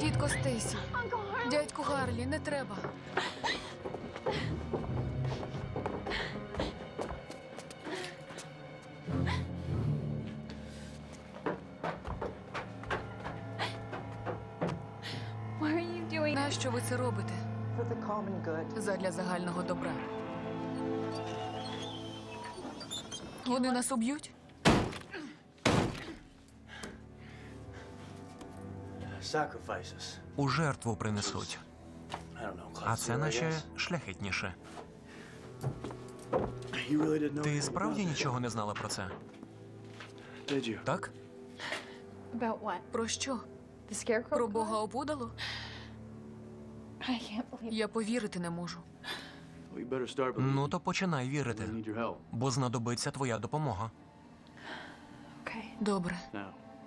Тітко Стейсі, дядьку Гарлі, не треба. Why are you doing Нащо ви це робите? For the common good. Задля загального добра. Вони нас уб'ють? У жертву принесуть. I don't know. А це наче шляхетніше. You really didn't know Ти справді нічого не знала про це? it, Did you? Так? Про що? Про? Бога опудало? I can't believe Я повірити не можу. Ну то починай вірити, бо знадобиться твоя допомога. Okay. Добре. now.